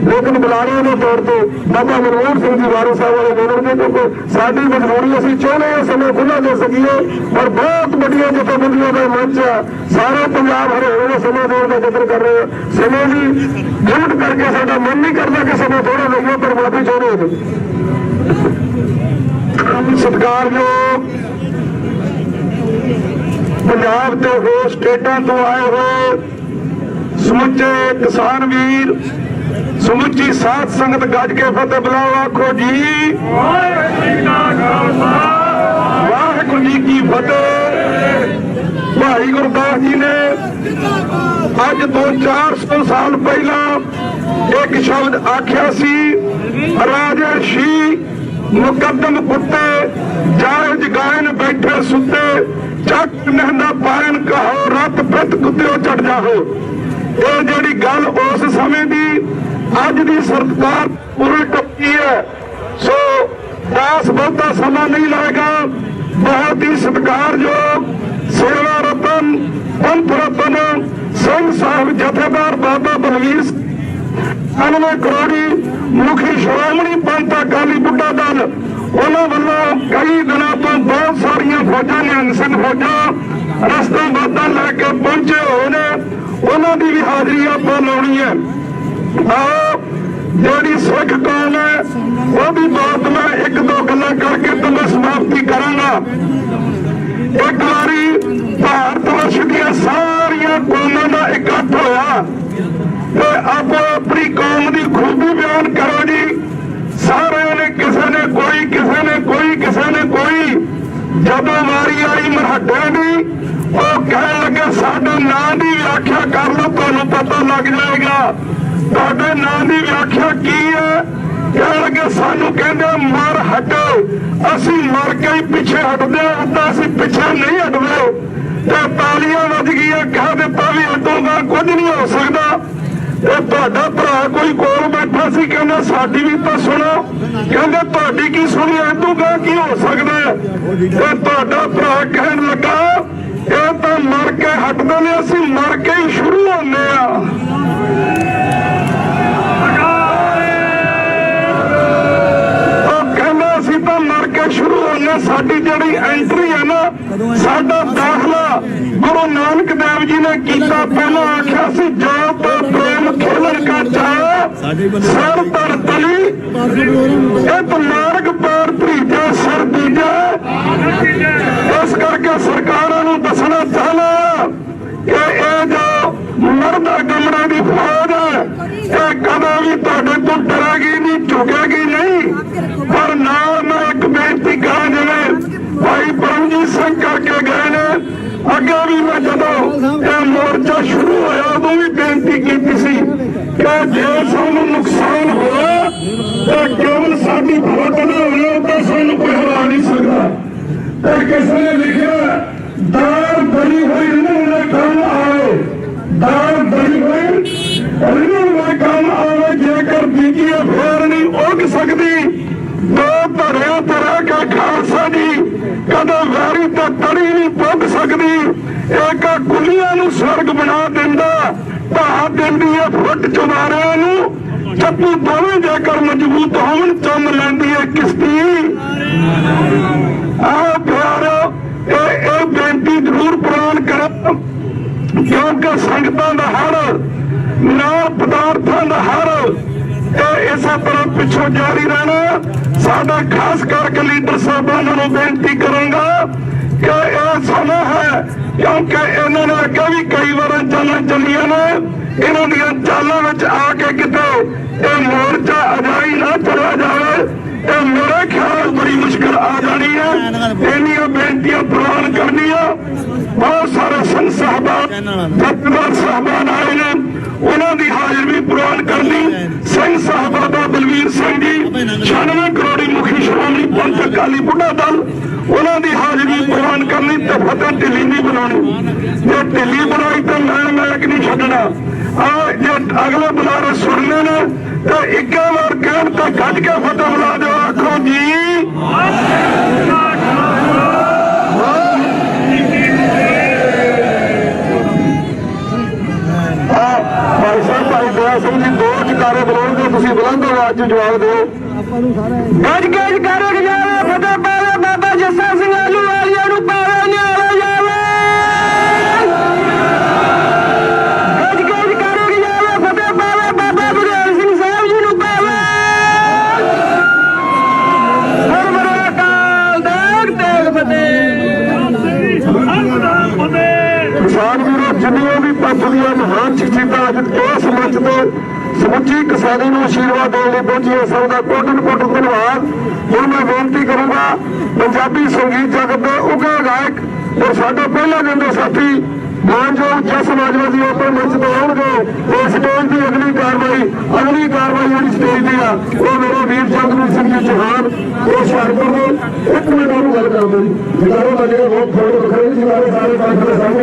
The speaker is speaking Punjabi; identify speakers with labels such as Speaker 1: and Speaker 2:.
Speaker 1: ਲੇਕਿਨ ਬੁਲਾਰਿਆਂ ਦੇ ਤੌਰ ਤੇ। ਬਾਬਾ ਮਨਮੋਹਨ ਸਿੰਘ ਜੀ ਵਾਰੋ ਸਾਹਿਬ ਵਾਲੇ ਮਿਲਣਗੇ ਕਿਉਂਕਿ ਸਾਡੀ ਮਜਬੂਰੀ ਅਸੀਂ ਚਾਹੁੰਦੇ ਹਾਂ ਸਮੇਂ ਖੁੱਲ੍ਹਾ ਦੇ ਸਕੀਏ, ਪਰ ਬਹੁਤ ਵੱਡੀਆਂ ਜਥੇਬੰਦੀਆਂ ਦਾ ਮੰਚ ਸਾਰੇ ਪੰਜਾਬ ਹਰਿਆਣੇ ਦਾ ਸਮਾਂ ਦੇਣ ਦਾ ਜ਼ਿਕਰ ਕਰ ਰਹੇ। ਆ ਸਮੇਂ ਦੀ ਲਿਮਟ ਕਰਕੇ ਸਾਡਾ ਮਨ ਨਹੀਂ ਕਰਦਾ ਕਿ ਸਮਾਂ ਥੋੜਾ ਲਈਏ ਪਰ ਮਾਫੀ ਚਾਹੁੰਦੇ ਹਾਂ ਸਤਿਕਾਰਯੋਗ ਪੰਜਾਬ ਤੇ ਹੋਰ ਸਟੇਟਾਂ ਤੋਂ ਆਏ ਹੋਏ ਸਮੁੱਚੇ ਕਿਸਾਨ ਵੀਰ ਸਮੁੱਚੀ ਸਾਧ ਸੰਗਤ ਗੱਜ ਕੇ ਫਤਿਹ ਬੁਲਾਓ, ਆਖੋ ਜੀ। ਵਾਹਿਗੁਰੂ ਜੀ ਕੀ ਫਤਿਹ। ਭਾਈ ਗੁਰਦਾਸ ਜੀ ਨੇ ਅੱਜ ਤੋਂ 400 ਸਾਲ ਪਹਿਲਾਂ ਇੱਕ ਸ਼ਬਦ ਆਖਿਆ ਸੀ, ਰਾਜਾ ਸ਼ੀ ਮੁਕੱਦਮ ਕੁੱਤੇ ਜਾਇਜ਼ ਗਾਇਨ ਬੈਠੇ ਸੁੱਤੇ, ਚੱਕ ਨਹਿੰਦਾ ਪਾਇਨ ਕਹੋ, ਰਤ ਪਿਤ ਕੁੱਤਿਓ ਚੜ ਜਾਹੋ। ਇਹ ਜਿਹੜੀ ਗੱਲ ਉਸ ਸਮੇਂ ਦੀ ਅੱਜ ਦੀ ਸਰਕਾਰ ਪੂਰੀ ਟੱਪੀ ਹੈ। ਸੋ ਦਾਸ ਬਹੁਤਾ ਸਮਾਂ ਨਹੀਂ ਲੱਗੇਗਾ ਬਹੁਤ ਹੀ ਸਤਿਕਾਰਯੋਗ ਸੇਵਾ ਰਤਨ, ਪੰਥ ਰਤਨ, ਸਿੰਘ ਸਾਹਿਬ ਜਥੇਦਾਰ ਬਾਬਾ ਬਲਵੀਰ ਅਨਵੇਂ ਕਰੋੜੀ ਮੁਖੀ ਸ਼੍ਰੋਮਣੀ ਪੰਥ ਅਕਾਲੀ ਬੁੱਢਾ ਦਲ, ਉਹਨਾਂ ਵੱਲੋਂ ਕਈ ਦਿਨਾਂ ਤੋਂ ਬਹੁਤ ਸਾਰੀਆਂ ਫੌਜਾਂ ਨਿਹੰਗ ਸਿੰਘ ਫੌਜਾਂ ਰਸਤਾ ਬਾਤਾਂ ਲੈ ਕੇ ਪਹੁੰਚੇ। ਉਹਨਾਂ ਦੀ ਵੀ ਹਾਜ਼ਰੀ ਆਪਾਂ ਲਾਉਣੀ ਹੈ। ਆਓ, ਜਿਹੜੀ ਸਿੱਖ ਕੌਮ ਹੈ ਉਹਦੀ ਬਾਤ ਮੈਂ ਇੱਕ ਦੋ ਗੱਲਾਂ ਕਰਕੇ ਤੇ ਮੈਂ ਸਮਾਪਤੀ ਕਰਾਂਗਾ। ਇੱਕ ਵਾਰੀ ਭਾਰਤ ਵਰਸ਼ ਦੀਆਂ ਸਾਰੀਆਂ ਕੌਮਾਂ ਦਾ ਇਕੱਠ ਹੋਇਆ, ਤੇ ਆਪੋ ਆਪਣੀ ਕੌਮ ਦੀ ਖੂਬੀ ਬਿਆਨ ਕਰੋ ਜੀ। ਸਾਰਿਆਂ ਨੇ ਕਿਸੇ ਨੇ ਕੋਈ, ਕਿਸੇ ਨੇ ਕੋਈ, ਕਿਸੇ ਨੇ ਕੋਈ। ਜਦੋਂ ਵਾਰੀ ਆਈ ਮਰਹੱਟਿਆਂ ਦੀ, ਉਹ ਕਹਿਣ ਲੱਗੇ, ਸਾਡੇ ਨਾਂ ਦੀ ਵਿਆਖਿਆ ਕਰ ਲਓ ਤੁਹਾਨੂੰ ਪਤਾ ਲੱਗ ਜਾਏਗਾ। ਤੁਹਾਡੇ ਨਾਂ ਦੀ ਵਿਆਖਿਆ ਕੀ ਹੈ? ਕਹਿਣ ਸਾਨੂੰ ਕਹਿੰਦੇ ਮਰ ਹਟੋ। ਅਸੀਂ ਮਰ ਕੇ ਹੀ ਪਿੱਛੇ ਹਟਦੇ ਹਾਂ ਤਾਂ ਅਸੀਂ ਪਿੱਛੇ ਨਹੀਂ ਹਟਦੇ। ਤੇ ਤਾਲੀਆਂ ਵੱਜ ਗਈਆਂ, ਕਹਿ ਦਿੱਤਾ ਵੀ ਹਟੂਗਾ ਕੁਝ ਨਹੀਂ ਹੋ ਸਕਦਾ। ਤੇ ਤੁਹਾਡਾ ਭਰਾ ਕੋਈ ਕੋਲ ਬੈਠਾ ਸੀ, ਕਹਿੰਦਾ ਸਾਡੀ ਵੀ ਤਾਂ ਸੁਣੋ। ਕਹਿੰਦੇ ਤੁਹਾਡੀ ਕੀ ਸੁਣੀ ਐਦੂਗਾ ਕੀ ਹੋ ਸਕਦਾ? ਤੇ ਤੁਹਾਡਾ ਭਰਾ ਕਹਿਣ ਲੱਗਾ ਇਹ ਤਾਂ ਮਰ ਕੇ ਹਟਦੇ ਨੇ, ਅਸੀਂ ਮਰ ਕੇ ਹੀ ਸ਼ੁਰੂ ਹੁੰਦੇ ਆ। ਉਹ ਅਸੀਂ ਤਾਂ ਮਰ ਕੇ ਸ਼ੁਰੂ ਹੋਣੇ ਸਾਡੀ ਜਿਹੜੀ ਐਂਟਰੀ ਹੈ ਨਾ, ਸਾਡਾ ਦਾਖਲਾ ਗੁਰੂ ਨਾਨਕ ਦੇਵ ਜੀ ਨੇ ਕੀਤਾ। ਪਹਿਲਾਂ ਆਖਿਆ ਸੀ ਜੋ ਤੋ ਪ੍ਰੇਮ ਖੇਲਣ ਕਾ ਚਾਹ ਸਰ ਤਰ ਤਲੀ ਇਹ ਮਾਰਗ ਪਾਰ ਤਰੀਜਾ ਸਰ ਦੀਜਾ ਇਸ ਕਰਕੇ ਸਰਕਾਰਾਂ ਨੂੰ ਦੱਸਣਾ ਚਾਹਨਾ ਕਿ ਇਹ ਜੋ ਮਰਦਾ ਗਮੜਾ ਦੀ ਫੌਜ ਹੈ ਇਹ ਕਦੇ ਵੀ ਤੁਹਾਡੇ ਤੋਂ ਡਰੇਗੀ ਨਹੀਂ ਝੁਕੇਗੀ ਨਹੀਂ। ਪਰ ਨਾਲ ਮੈਂ ਇੱਕ ਬੇਨਤੀ ਕਰਾਂ ਜਿਵੇਂ ਭਾਈ ਪਰਮਜੀਤ ਸਿੰਘ ਕਰਕੇ ਗਏ ਨੇ। ਅੱਗੇ ਵੀ ਮੈਂ ਜਦੋਂ ਇਹ ਮੋਰਚਾ ਸ਼ੁਰੂ ਹੋਇਆ ਉਦੋਂ ਵੀ ਬੇਨਤੀ ਕੀਤੀ ਸੀ ਕਿ ਜੇ ਸਾਨੂੰ ਨੁਕਸਾਨ ਹੋਇਆ ਤਾਂ ਕੇਵਲ ਸਾਡੀ ਫੋਟੋ ਨਾ ਹੋਵੇ ਤਾਂ ਸਾਨੂੰ ਕੋਈ ਹਰਾ ਨਹੀਂ ਸਕਦਾ। ਤੇ ਕਿਸੇ ਨੇ ਲਿਖਿਆ, ਦਾਰ ਬਣੀ ਹੋਈ ਨੂੰ ਨਾ ਕੰਮ ਆਏ ਦਾਰ ਬਣੀ ਹੋਈ ਨੂੰ ਨਾ ਕੰਮ ਆਵੇ, ਜੇਕਰ ਬੀਜੀਏ ਫੇਰ ਨਹੀਂ ਉੱਗ ਸਕਦੀ ਦੋ ਧਰਿਆ ਤਰਾ ਕੇ ਖਾਲਸਾ ਦੀ, ਕਦੇ ਵੈਰੀ ਤੇ ਤੜੀ ਨਹੀਂ ਪੁੱਗ ਸਕਦੀ। ਇੱਕ ਕੁਲੀਆਂ ਨੂੰ ਸਵਰਗ ਬਣਾ ਦਿੰਦਾ। ਢਾ ਹੈ ਫੁੱਟ ਚੁਬਾਰਿਆਂ ਨੂੰ, ਚੱਪੂ ਦੋਵੇਂ ਜੇਕਰ ਮਜ਼ਬੂਤ ਹੋਣ, ਚੰਮ ਲੈਂਦੀ ਹੈ ਕਿਸ਼ਤੀ। ਆਹ ਪਿਆਰੋ ਇਹ ਇਹ ਬੇਨਤੀ ਜ਼ਰੂਰ ਪ੍ਰਵਾਨ ਕਰੋ ਕਿਉਂਕਿ ਸੰਗਤਾਂ ਦਾ ਹਰ ਨਾਲ ਪਦਾਰਥਾਂ ਦਾ ਹਰ ਇਹ ਇਸੇ ਤਰ੍ਹਾਂ ਜਾਰੀ ਰਹਿਣਾ। ਸਾਡਾ ਖਾਸ ਕਰਕੇ ਲੀਡਰ ਸਾਹਿਬਾਨਾਂ ਨੂੰ ਬੇਨਤੀ ਕਰਾਂਗਾ ਕਿ ਇਹ ਸਮਾਂ ਹੈ, ਕਿਉਂਕਿ ਇਹਨਾਂ ਨੇ ਅੱਗੇ ਵੀ ਕਈ ਵਾਰ ਚਾਲਾਂ ਚੱਲੀਆਂ ਨੇ। ਇਹਨਾਂ ਦੀਆਂ ਚਾਲਾਂ ਵਿੱਚ ਆ ਕੇ ਕਿਤੇ ਇਹ ਮੋਰਚਾ ਅਜਾਈ ਨਾ ਚਲਾ ਜਾਵੇ ਇਹ ਮੇਰੇ ਖਿਆਲ ਬੜੀ ਮੁਸ਼ਕਲ ਆ ਜਾਣੀ ਹੈ। ਇਹਨੀਆਂ ਬੇਨਤੀਆਂ ਪ੍ਰਵਾਨ ਕਰਨੀਆਂ। ਬਹੁਤ ਸਾਰੇ ਸੰਤ ਸਾਹਿਬਾਨ ਜਥੇਦਾਰ ਆਏ ਨੇ। ਉਹਨਾਂ ਦੀ ਹਾਜ਼ਰੀ ਪ੍ਰਵਾਨ ਕਰਨੀ ਸਿੰਘ ਸਾਹਿਬ ਬਲਵੀਰ ਸਿੰਘ ਜੀ 96 ਕਰੋੜੀ ਮੁਖੀ ਸ਼੍ਰੋਮਣੀ ਪੰਥ ਅਕਾਲੀ ਬੁੱਢਾ ਦਲ, ਉਹਨਾਂ ਦੀ ਹਾਜ਼ਰੀ ਪ੍ਰਵਾਨ ਕਰਨੀ ਤੇ ਫਤਿਹ ਢਿੱਲੀ ਨਹੀਂ ਬਣਾਉਣੀ। ਜੇ ਢਿੱਲੀ ਬਣਾਈ ਤਾਂ ਮੈਂ ਮੈਂ ਨਹੀਂ ਛੱਡਣਾ। ਆ ਜੇ ਅਗਲੇ ਬੁਲਾਰੇ ਸੁਣਨੇ ਨੇ ਤੇ ਇੱਕੇ ਵਾਰ ਕਹਿਣ ਤੇ ਕੱਢ ਕੇ ਫਤਿਹ ਬੁਲਾ ਦਿਓ ਆਖੋ ਜੀ ਆ ਭਾਈ ਸਾਹਿਬ ਭਾਈ ਦਇਆ ਸਿੰਘ ਜੀ ਦੋ ਚ ਨਾਰੇ ਬੁਲਾਉਂਦੇ ਤੁਸੀਂ ਬੁਲੰਦ ਆਵਾਜ਼ 'ਚ ਜਵਾਬ ਦਿਓ। ਗੱਜ ਗੱਜ ਕਰੋ ਜਾਵੇ ਫਤਿਹ ਪਾਵੇ ਬਾਬਾ ਜੱਸਾ ਸਿੰਘ ਆਲੂ ਵਾਲੀਆਂ ਨੂੰ ਪਾਵੇ ਨਿਆਰਾ ਜਾਵੇ। ਗੱਜ ਗੱਜ ਕਰੋ ਜਾਵੇ ਫਤਿਹ ਪਾਵੇ ਬਾਬਾ ਬੁਝੇਲ ਸਿੰਘ ਸਾਹਿਬ ਜੀ ਨੂੰ ਪਾਵੇ ਸਰਵਰ ਅਕਾਲ ਦੇਖ ਦੇਖ ਫਤਿਹ। ਕਿਸਾਨ ਵੀਰੋ ਜਿੰਨੀਆਂ ਵੀ ਪੰਥ ਦੀਆਂ ਮਹਾਨ ਸ਼ਖਸੀਅਤਾਂ ਅੱਜ ਇਸ ਮੰਚ ਤੇ ਸਮੁੱਚੀ ਕਿਸਾਨੀ ਨੂੰ ਆਸ਼ੀਰਵਾਦ ਦੇਣ ਲਈ ਪਹੁੰਚੀਆਂ ਸਭ ਦਾ ਕੋਟਨ ਕੋਟਨ ਧੰਨਵਾਦ। ਹੁਣ ਮੈਂ ਬੇਨਤੀ ਕਰੂੰਗਾ, ਪੰਜਾਬੀ ਸੰਗੀਤ ਜਗਤ ਦੇ ਉੱਘੇ ਗਾਇਕ ਔਰ ਸਾਡਾ ਪਹਿਲਾ ਨੰਬਰ ਸਾਥੀ, ਮਾਨਯੋਗ ਜਸ ਮਾਜਵਾ ਜੀ ਉੱਪਰ ਮੰਚ ਤੇ ਆਉਣਗੇ ਤੇ ਸਟੇਜ ਦੀ ਅਗਲੀ ਕਾਰਵਾਈ ਅਗਲੀ ਕਾਰਵਾਈ ਜਿਹੜੀ ਸਟੇਜ ਦੀ ਆ, ਉਹ ਮੇਰੇ ਵੀਰ ਚੰਦੂ ਸਿੰਘ ਜੀ ਚੌਹਾਨ, ਉਹ ਹੁਸ਼ਿਆਰਪੁਰ ਦੇ। ਇੱਕ ਮਿੰਟ ਉਹਨੂੰ ਗੱਲ ਕਰਨ ਦਿਓ ਜੀ ਜਿਦਾਰੋਂ ਲੱਗੇ ਬਹੁਤ ਫੋਟੋ ਖੜੇ ਜਿਦਾਰੋਂ ਸਾਰੇ ਪਾਸੇ ਸਾਹਮਣੇ